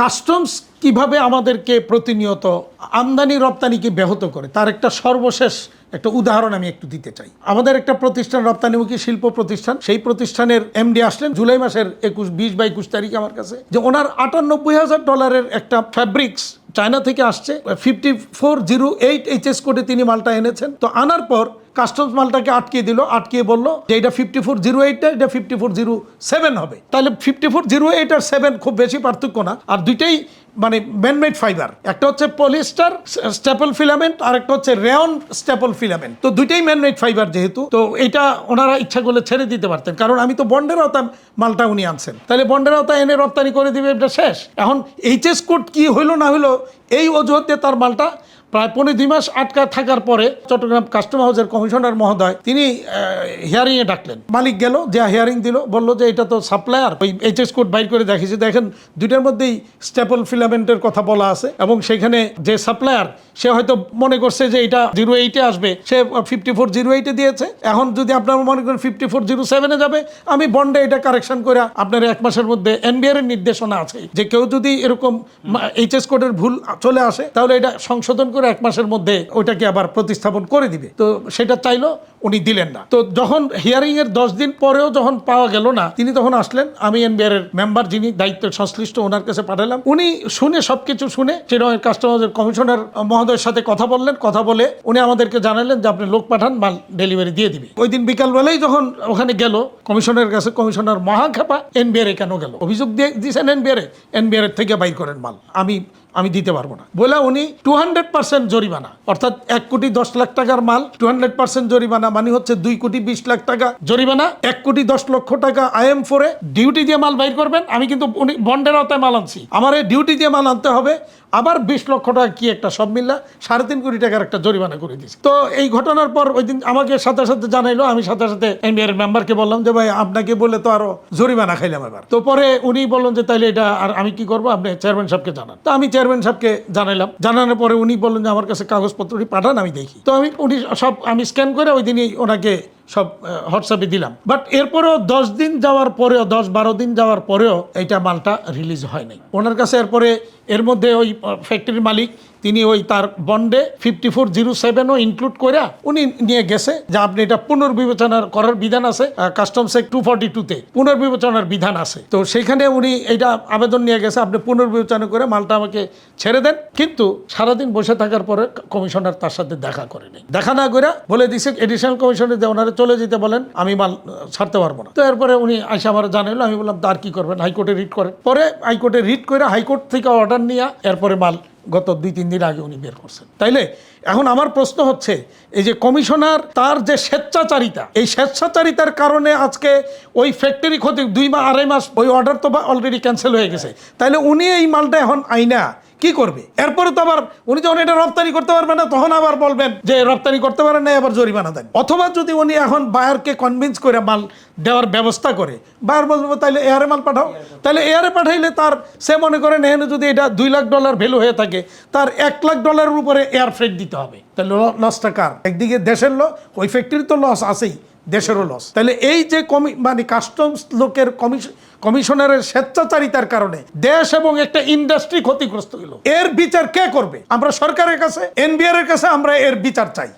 Customs কীভাবে আমাদেরকে প্রতিনিয়ত আমদানি, রপ্তানিকে ব্যাহত করে? তার একটা সর্বশেষ একটা উদাহরণ আমি একটু দিতে চাই। আমাদের একটা প্রতিষ্ঠান, রপ্তানিমুখী শিল্প প্রতিষ্ঠান, সেই প্রতিষ্ঠানের এমডি আসলেন জুলাই মাসের একুশ, বিশ বা একুশ তারিখ আমার কাছে, যে ওনার আটানব্বই হাজার ডলারের একটা ফ্যাব্রিক্স চায়না থেকে আসছে। Fifty four zero eight HS কোডে তিনি মালটা এনেছেন। তো আনার পর কাস্টমস মালটাকে আটকিয়ে দিল, আটকিয়ে বলল যে এটা ফিফটি ফোর জিরো এইটটা এটা ফিফটি ফোর জিরো সেভেন হবে। তাহলে ফিফটি ফোর জিরো এইট আর সেভেন খুব বেশি পার্থক্য না। আর দুইটাই মানে ম্যানমেড ফাইবার একটা হচ্ছে পলিস্টার স্টেপল ফিলামেন্ট আর একটা হচ্ছে রেয়ন স্টেপল ফিলামেন্ট তো দুইটাই ম্যানমেড ফাইবার যেহেতু। তো এটা ওনারা ইচ্ছা করলে ছেড়ে দিতে পারতেন। কারণ আমি তো বন্ডের আওতায় মালটা উনি আনছেন। তাহলে বন্ডের আওতায় এনে রপ্তানি করে দিবে, এটা শেষ। এখন এইচএস কোড কি হইল না হইল, এই অজুহাতে তার মালটা প্রায় পনেরো দুই মাস আটকা থাকার পরে চট্টগ্রাম কাস্টম হাউসের কমিশনার মহোদয়, তিনি হিয়ারিং এ ডাকলেন। মালিক গেল যে হিয়ারিং দিল, বলল যে এটা তো সাপ্লায়ার ওই এইচএস কোড বাইর করে দেখেছি দেখেন, দুইটার মধ্যেই স্টেপল ফিলামেন্টের কথা বলা আছে এবং সেখানে যে সাপ্লায়ার সে হয়তো মনে করছে যে এটা জিরো এইটে আসবে। সে ফিফটি ফোর জিরো এইটে দিয়েছে। এখন যদি আপনার মনে করেন ফিফটি ফোর জিরো সেভেনে যাবে, আমি বন্ডে এটা কারেকশন করে আপনার এক মাসের মধ্যে এনবিআর এর নির্দেশনা আছে। যে কেউ যদি এরকম এইচএস কোডের ভুল চলে আসে, তাহলে এটা সংশোধন করে এক মাসের মধ্যে ওইটাকে আবার প্রতিস্থাপন করে দিবে। তো সেটা চাইলো উনি দিলেন না। তো যখন হিয়ারিং এর দশ দিন পরেও যখন পাওয়া গেল না, তিনি তখন আসলেন। আমি এনবিআর এর মেম্বার যিনি দায়িত্ব সংশ্লিষ্ট ওনার কাছে পাঠালাম। উনি শুনে সবকিছু শুনে চিরমের কাস্টমার কমিশনার মহোদয়ের সাথে কথা বললেন। কথা বলে উনি আমাদেরকে জানালেন যে, আপনি লোক পাঠান, মাল ডেলিভারি দিয়ে দিবে। ওই দিন বিকালবেলায় যখন ওখানে গেল কমিশনের কাছে কমিশনার মহাখাপা এনবিআর এ কেন গেল? অভিযোগ দিয়ে দিয়েছেন এনবিআর এনবিআর থেকে বাইর করেন মাল। আমি আমি দিতে পারব না। বলে উনি টু হান্ড্রেড পার্সেন্ট জরিমানা, অর্থাৎ এক কোটি দশ লাখ টাকার মাল টু হান্ড্রেড পার্সেন্ট জরিমানা মানে হচ্ছে দুই কোটি বিশ লাখ টাকা জরিমানা, এক কোটি দশ লক্ষ টাকা আইএম ফোরে ডিউটি দিয়ে মাল বাইর করবেন, আমি কিন্তু উনি বন্ডের আওতায় মাল আনছি। আমার এই ডিউটি দিয়ে মাল আনতে হবে, আবার বিশ লক্ষ টাকা কি একটা সব মিল্লা, সাড়ে তিন কোটি টাকার একটা জরিমানা করে দিয়েছে। তো এই ঘটনার পর ওই দিন আমাকে সাথে সাথে জানাইলো, আমি সাথে সাথে এনবিআর মেম্বারকে বললাম যে, ভাই, আপনাকে বলে তো আরও জরিমানা খাইলাম এবার। তো পরে উনি বললেন যে, তাইলে এটা আর আমি কি করব? আপনি চেয়ারম্যান সাহেবকে জানান। তো আমি চেয়ারম্যান সাহেবকে জানাইলাম। জানানোর পরে উনি বললেন যে, আমার কাছে কাগজপত্রটি পাঠান, আমি দেখি। তো আমি উনি সব, আমি স্ক্যান করে ওই দিনই ওনাকে সব হোয়াটসঅ্যাপে দিলাম। বাট এরপরেও দশ দিন যাওয়ার পরেও, দশ বারো দিন যাওয়ার পরেও এইটা মালটা রিলিজ হয় নাই। ওনার কাছে এরপরে এর মধ্যে ওই ফ্যাক্টরির মালিক, তিনি ওই তার বন্ডে ফিফটি ফোর জিরো সেভেনও ইনক্লুড করে উনি নিয়ে গেছে যে আপনি এটা পুনর্বিবেচনার করার বিধান আছে কাস্টমস এক টু ফর্টি টুতে পুনর্বিবেচনার বিধান আছে। তো সেইখানে উনি এটা আবেদন নিয়ে গেছে, আপনি পুনর্বিবেচনা করে মালটা আমাকে ছেড়ে দেন। কিন্তু সারাদিন বসে থাকার পরে কমিশনার তার সাথে দেখা করেনি দেখা না করে বলে দিছে এডিশনাল কমিশনে যে ওনারা চলে যেতে বলেন, আমি মাল ছাড়তে পারব না। তো এরপরে উনি আইসা আমার জানাইলো, আমি বললাম তার কি করবেন? হাইকোর্টে রিট করেন পরে হাইকোর্টে রিট করে হাইকোর্ট থেকে অর্ডার নিয়ে এরপরে মাল গত দুই, তিন দিন আগে উনি বের করছেন। তাইলে এখন আমার প্রশ্ন হচ্ছে, এই যে কমিশনার তার যে স্বেচ্ছাচারিতা, এই স্বেচ্ছাচারিতার কারণে আজকে ওই ফ্যাক্টরি ক্ষতি, দুই মাস আড়াই মাস ওই অর্ডার তো অলরেডি ক্যান্সেল হয়ে গেছে। তাইলে উনি এই মালটা এখন আইনা কি করবে? এরপরে তো আবার উনি যখন এটা রপ্তানি করতে পারবেন না, তখন আবার বলবেন যে রপ্তানি করতে পারেন না আবার জরিমানা দেন। অথবা যদি উনি এখন বায়ারকে কনভিন্স করে মাল দেওয়ার ব্যবস্থা করে, বায়ার বলব তাহলে এয়ারে মাল পাঠাও। তাহলে এয়ারে পাঠাইলে তার সে মনে করেন এখানে যদি এটা দুই লাখ ডলার ভ্যালু হয়ে থাকে, তার এক লাখ ডলারের উপরে এয়ার ফ্রেট দিতে হবে। তাহলে লসটা কার? একদিকে দেশের লস ওই ফ্যাক্টরি তো লস আছেই। দেশেরও লস তাহলে এই যে কমি মানে কাস্টমস লোকের কমিশন কমিশনারের স্বেচ্ছাচারিতার কারণে দেশ এবং একটা ইন্ডাস্ট্রি ক্ষতিগ্রস্ত হলো। এর বিচার কে করবে? আমরা সরকারের কাছে এনবিআর এর কাছে আমরা এর বিচার চাই।